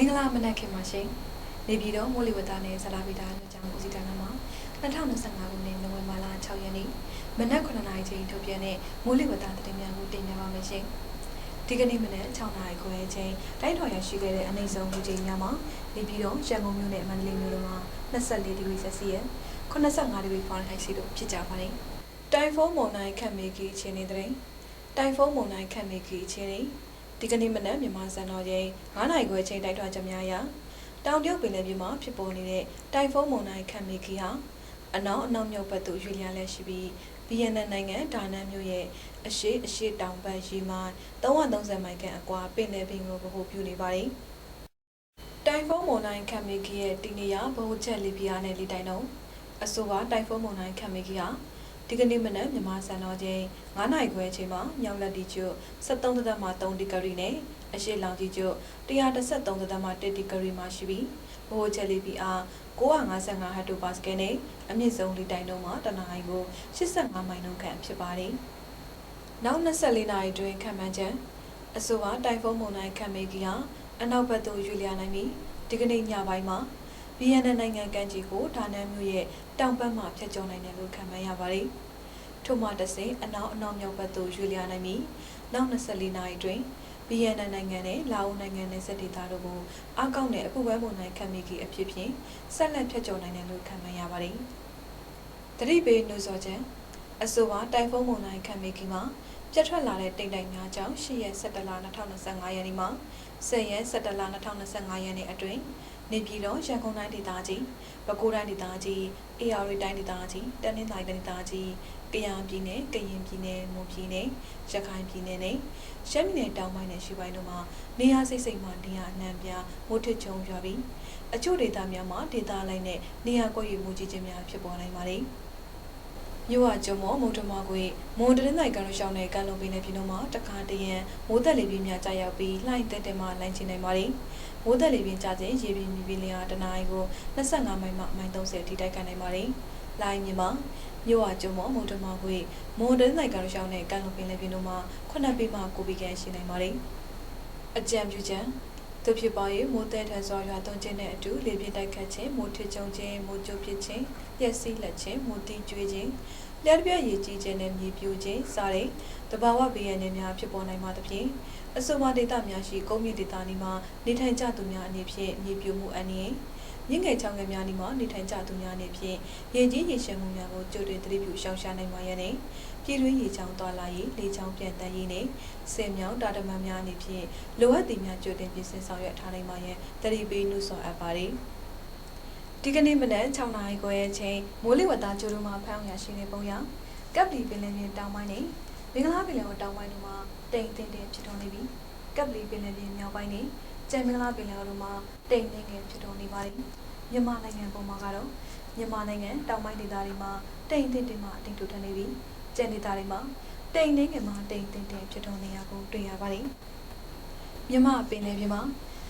မင်္ဂလာမနက်ခင်ပါရှင်နေပြည်တော်မိုးလေဝသနဲ့ဇလာဗီတာညွှန်ကြားမှုဦးစီးဌာနမှ2025ခုနှစ်နိုဝင်ဘာလ6ရက်နေ့မနက်9:00နာရီချိန်ထုတ်ပြန်တဲ့မိုးလေဝသသတင်းများကိုတင်ပြပါမယ်ရှင်ဒီကနေ့မနက်6:00နာရီခွဲချိန်တိုင်းတော်ရရှိခဲ့တဲ့အနည်းဆုံးလူချိန်များမှာနေပြည်တော်ရန်ကုန်မြို့နဲ့မန္တလေးမြို့တို့မှာ24ဒီဂရီဆက်စီယက်85ဒီဂရီဖာရင်ဟိုက်စီတို့ဖြစ်ကြပါတယ်တိုင်ဖုန်းမုန်တိုင်းခန့်မေကီအခြေအနေသတင်းတိုင်ဖုန်းမုန်တိုင်းခန့်မေကီအခြေအနေ ဒီကနေ့မနက်မြန်မာစံတော်ချိန်9နာရီခွဲချိန်တိုက်ထွာချက်များရာတောင်တရုတ်ပင်လယ်ပြင်မှာဖြစ်ပေါ်နေတဲ့တိုင်ဖုန်းမုန်တိုင်းခန့်မေကီဟာအနောက်အနောက်မြောက်ဘက်သို့ရွေ့လျားလျက်ရှိပြီးဗီယက်နမ်နိုင်ငံဒါနန်မြို့ရဲ့အရှေ့အရှေ့တောင်ဘက်ရေမိုင်330မိုင်ခန့်အကွာပင်လယ်ပြင်ကိုဗဟိုပြုနေပါတယ်။တိုင်ဖုန်းမုန်တိုင်းခန့်မေကီရဲ့တီနေရဗဟိုချက်လီဘီယာနဲ့လီတိုင်တုံအဆိုပါတိုင်ဖုန်းမုန်တိုင်းခန့်မေကီဟာ ဒီကနေ့မနက်မြန်မာစံတော်ချိန်9နာရီခွဲအချိန်မှာမြောက်လက်တီကျွတ်73.3ဒီဂရီနဲ့အရှေ့လောင်ကြီးကျွတ်133.1ဒီဂရီမှာရှိပြီးဘိုးချယ်လီပီအား955ဟက်တိုပါစကယ်နဲ့အမြင့်ဆုံးလီတိုင်တုံးမှာတနအီကို85မိုင်နှုန်းခန့်ဖြစ်ပါတယ်။နောက်24နာရီတွင်ခံမှန်းချက်အဆိုပါတိုင်ဖုန်းမုန်တိုင်းခံမေကီဟာအနောက်ဘက်သို့ရွေ့လျားနိုင်ပြီးဒီကနေ့ညပိုင်းမှာ ဗီယက်နမ်နိုင်ငံကမ်းခြေကိုဒါနန်မြို့ရဲ့တောင်ဘက်မှဖြတ်ကျော်နိုင်တယ်လို့ခန့်မှန်းရပါတယ်။ထို့မှတစ်ဆင့်အနောက်အနောက်မြောက်ဘက်သို့ရွေ့လျားနိုင်ပြီးနောက်24နာရီတွင်ဗီယက်နမ်နိုင်ငံနဲ့လာအိုနိုင်ငံနယ်စပ်ဒေသတို့ကိုအကောက်နဲ့အပူပိုင်းမုန်တိုင်းခံမိကြီးအဖြစ်ဖြင့်ဆက်လက်ဖြတ်ကျော်နိုင်တယ်လို့ခန့်မှန်းရပါတယ်။တတိပေနှိုးစောချက်အဆိုပါတိုင်ဖုန်းမုန်တိုင်းခံမိကြီးမှာပြတ်ထွက်လာတဲ့တိမ်တိုင်များကြောင့်10ရက်17လ2025ရက်နေ့မှာ10ရက်17လ2025ရက်နေ့အတွင်း နေပြည်တော်ရန်ကုန်တိုင်းဒေသကြီးပဲခူးတိုင်းဒေသကြီးအေရရီတိုင်းဒေသကြီးတနင်္သာရီတိုင်းဒေသကြီးကယားပြည်နယ်ကရင်ပြည်နယ်မွန်ပြည်နယ်ရခိုင်ပြည်နယ်နဲ့ရှမ်းပြည်နယ်တောင်ပိုင်းနဲ့ရှေ့ပိုင်းတို့မှာနေရာစိတ်စိတ်မှနေရာအနှံ့ပြမိုးထစ်ချုံရွာပြီးအချို့ဒေသများမှာဒေသလိုက်နဲ့နေရာကွက်ရည်မူကြီးခြင်းများဖြစ်ပေါ်နိုင်ပါတယ်။မြို့ဝကျုံမောမုံတမကွေမွန်တရင်းနိုင်ကန်လို့ရှောင်းတဲ့ကန်လုံးပင်တဲ့ပြည်တော်မှာတခါတရံမိုးသက်လေပြင်းများကြာရောက်ပြီးလှိုင်းတက်တက်မှလိုင်းချနိုင်ပါတယ်။ မိုးသက်လေပြင်းကြာခြင်းရေပြင်းမြပြင်းလျာတနအီကို25မိုင်မှမိုင်30ထိတိုက်ခတ်နိုင်ပါတယ်။လိုင်းမြမှာမြို့ဝကျုံမောမုံတမကွေမွန်တရင်းနိုင်ကန်လို့ရှောင်းတဲ့ကန်လုံးပင်တဲ့ပြည်တော်မှာ9ပေမှ9ပေခန့်ရှိနိုင်ပါတယ်။အကြံပြုချက် သူဖြစ်ပါ၍မိုးတဲထန်စွာရွာသွန်းခြင်းနဲ့အတူလေပြင်းတိုက်ခတ်ခြင်းမိုးထစ်ကြုံခြင်းမိုးကြိုးပစ်ခြင်းပျက်စီးလက်ခြင်းမိုးတိကျွေးခြင်းလျှက်ပြရည်ကြီးခြင်းနဲ့မြေပြိုခြင်းစတဲ့တဘာဝဘေးရန်တွေများဖြစ်ပေါ်နိုင်မှာသဖြင့်အဆိုပါဒေသများရှိကုန်းမြင့်ဒေသတွေမှာနေထိုင်ကြသူများအနေဖြင့်မြေပြိုမှုအန္တရာယ်မြင့်ငယ်ချောင်းငယ်များနေမှာနေထိုင်ကြသူများအနေဖြင့်ရေကြီးရေရှမ်းမှုများကိုကြိုတင်သတိပြုရှောင်ရှားနိုင်ပါရန်နဲ့ ပြည်တွင်းရေချောင်းသွားလာရေးလေချောင်းပြန်တန်းရေးနဲ့ဆင်မြောင်းတာတမန်များအနေဖြင့်လိုအပ်သည်များကြိုတင်ပြင်ဆင်ဆောင်ရွက်ထားနိုင်ပါရန်တတိပေးနှုတ်ဆော်အပ်ပါတယ်ဒီကနေ့မနက်6နာရီခွဲအချိန်မိုးလေဝသကြိုးတို့မှာဖမ်းရရှိနေပုံရကပ်လီပင်လယ်ပြင်တောင်ပိုင်းနဲ့မင်္ဂလာပင်လယ်တောင်ပိုင်းတို့မှာတိမ်တင်တင်ဖြစ်ထွန်းနေပြီးကပ်လီပင်လယ်ပြင်မြောက်ပိုင်းနဲ့ကျန်မင်္ဂလာပင်လယ်တို့မှာတိမ်နေငယ်ဖြစ်ထွန်းနေပါတယ်မြန်မာနိုင်ငံပုံမှာကတော့မြန်မာနိုင်ငံတောင်ပိုင်းဒေသတွေမှာတိမ်တင်တင်မှအတိတ်ထူထပ်နေပြီး ကျန်ဒေသတွေမှာတိမ်နေငယ်မှာတိမ်တင်တင်ဖြစ်ထွန်းနေရကိုတွေ့ရပါတယ်မြန်မာပင်လယ်ပြင်မှာ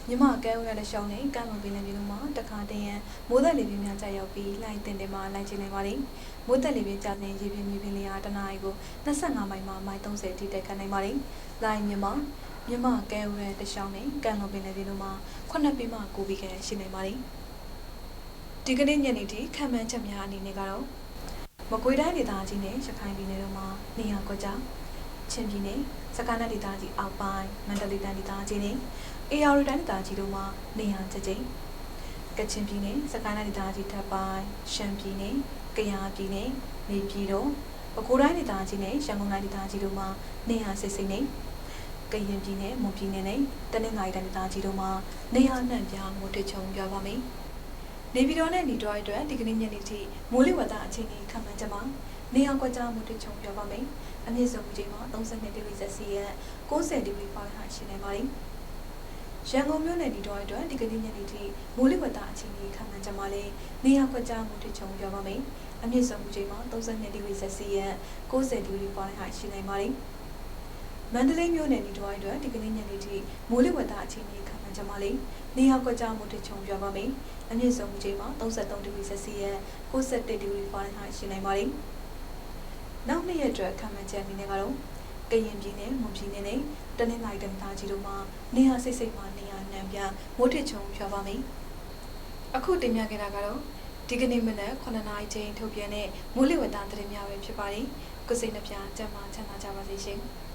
မြမကဲဝရတဲ့ရှောင်းနဲ့ကမ်းလွန်ပင်လယ်ပြင်တို့မှာတခါတည်းရန်မိုးသက်လေပြင်းများကြာရောက်ပြီးလှိုင်းတင်တင်မှလှိုင်းချနေပါတယ်။မိုးသက်လေပြင်းကြာတဲ့ရေပြင်းမြေပြင်းလျာတနာရီကို25မိုင်မှမိုင်30အထိတက်ခတ်နိုင်ပါတယ်။လှိုင်းမြမမြမကဲဝရတဲ့ရှောင်းနဲ့ကမ်းလွန်ပင်လယ်ပြင်တို့မှာ9ပေမှ9ပေခန့်ရှိနေပါတယ်။ဒီကနေ့ညနေထိခံမှန်းချက်များအနေနဲ့ကတော့ မကွေးတိုင်းဒေသကြီးနဲ့ရခိုင်ပြည်နယ်တို့မှာနေရာကွက်ကြားချင်းပြည်နယ်စကိုင်းတိုင်းဒေသကြီးအောက်ပိုင်းမန္တလေးတိုင်းဒေသကြီးနဲ့အေယာရီတိုင်းဒေသကြီးတို့မှာနေရာကျကျကချင်ပြည်နယ်စကိုင်းတိုင်းဒေသကြီးထပ်ပိုင်းရှမ်းပြည်နယ်ကယားပြည်နယ်နေပြည်တော်ပဲခူးတိုင်းဒေသကြီးနဲ့ရန်ကုန်တိုင်းဒေသကြီးတို့မှာနေရာစိတ်စိတ်နဲ့ကရင်ပြည်နယ်မွန်ပြည်နယ်နဲ့တနင်္သာရီတိုင်းဒေသကြီးတို့မှာနေရာနှံ့ပြားမိုးထချုံပြပါမယ် နေပြည်တော်နဲ့နေတော်အတွက်ဒီကနေ့ညနေထိမိုးလေဝသအခြေအနေခန့်မှန်းချက်မှာနေရာကွက်ကြားမိုးထချုံပြပါမယ်အမြင့်ဆုံးချိန်မှာ32ဒီဂရီဆက်စီယက်90ဒီဂရီဖာရင်ဟိုက်ရှိနေပါတယ်ရန်ကုန်မြို့နယ်ဒီတော်အတွက်ဒီကနေ့ညနေထိမိုးလေဝသအခြေအနေခန့်မှန်းချက်မှာလည်းနေရာကွက်ကြားမိုးထချုံပြပါမယ်အမြင့်ဆုံးချိန်မှာ32ဒီဂရီဆက်စီယက်90ဒီဂရီဖာရင်ဟိုက်ရှိနေပါတယ် မန္တလေးမြို့နယ်ဒီတော်အတွက်ဒီကနေ့ညနေထိမိုးလေဝသအခြေအနေခန့်မှန်းချက်မှာလည်းနေရာကွက်ကြားမိုးထချုံပြပါမယ်အမြင့်ဆုံးချိန်မှာ33ဒီဂရီဆက်စီယက်91ဒီဂရီဖာရင်ဟိုက်ရှိနေပါတယ်နောက်နှစ်ရက်အတွက်ခံမှန်းချက်အနေနဲ့ကတော့ကရင်ပြည်နယ်မွန်ပြည်နယ်နဲ့တနင်္သာရီတိုင်းဒေသကြီးတို့မှာနေရာစိတ်စိတ်မှာနေရာနှံပြမိုးထစ်ချုံရွာပါမယ်။အခုတင်ပြခဲ့တာကတော့ဒီကနေ့မနက်9နာရီချိန်ထုတ်ပြန်တဲ့မိုးလေဝသသတင်းများပဲဖြစ်ပါတယ်။ကိုစိတ်နှပြကျန်းမာချမ်းသာကြပါစေရှင်။